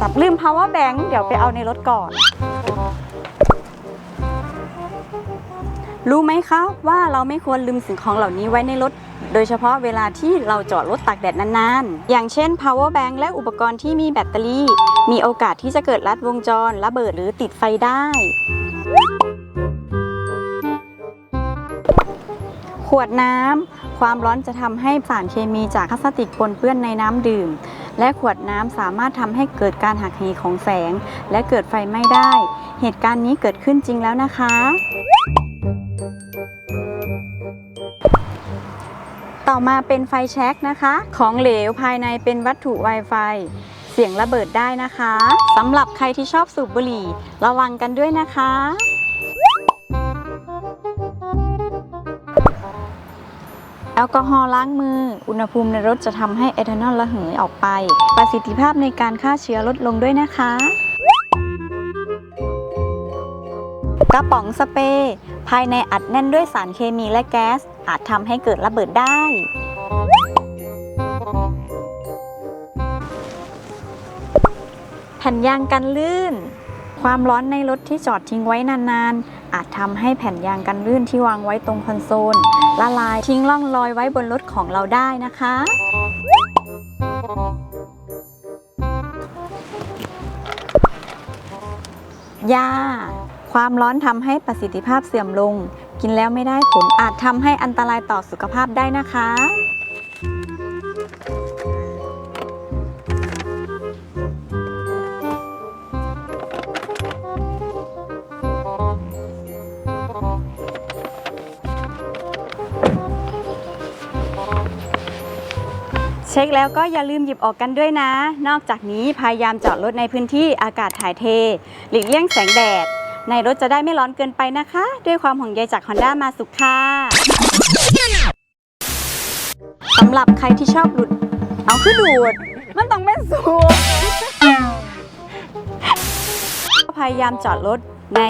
ศัพท์ลืม power bank เดี๋ยวไปเอาในรถก่อน รู้ไหมคะว่าเราไม่ควรลืมสิ่งของเหล่านี้ไว้ในรถ โดยเฉพาะเวลาที่เราจอดรถตากแดดนานๆ อย่างเช่น power bank และอุปกรณ์ที่มีแบตเตอรี่ มีโอกาสที่จะเกิดลัดวงจร ระเบิดหรือติดไฟได้ ขวดน้ำความร้อนจะทำให้สารเคมีจากพลาสติกปนเปื้อนในน้ำดื่ม และขวดน้ำสามารถทำให้เกิดการหักเหของแสง และเกิดไฟไหม้ได้ เหตุการณ์นี้เกิดขึ้นจริงแล้วนะคะ ต่อมาเป็นไฟแช็กนะคะ ของเหลวภายในเป็นวัตถุ Wi-Fi เสียงระเบิดได้นะคะสำหรับใครที่ชอบสูบบุหรี่ ระวังกันด้วยนะคะ แอลกอฮอล์ล้างมือ อุณหภูมิในรถจะทำให้เอทานอลระเหยออกไป ประสิทธิภาพในการฆ่าเชื้อลดลงด้วยนะคะ กระป๋องสเปรย์ภายในอัดแน่นด้วยสารเคมีและแก๊ส อาจทำให้เกิดระเบิดได้ แผ่นยางกันลื่น ความร้อนในรถที่จอดทิ้งไว้นานๆ อาจทำให้แผ่นยางกันลื่นที่วางไว้ตรงคอนโซล ละลายทิ้งร่องรอยไว้บนรถของเราได้นะคะ ยา ความร้อนทำให้ประสิทธิภาพเสื่อมลง กินแล้วไม่ได้ผลอาจทำให้อันตรายต่อสุขภาพได้นะคะ เช็คแล้วก็อย่าลืมหยิบออกกันด้วยนะ นอกจากนี้พยายามจอดรถในพื้นที่อากาศถ่ายเท หลีกเลี่ยงแสงแดด ในรถจะได้ไม่ร้อนเกินไปนะคะ ด้วยความห่วงใยจาก Honda มาสุขค่ะสำหรับใครที่ชอบหลุดเอาคือดูด มันต้องเป็นสูบพยายามจอดรถใน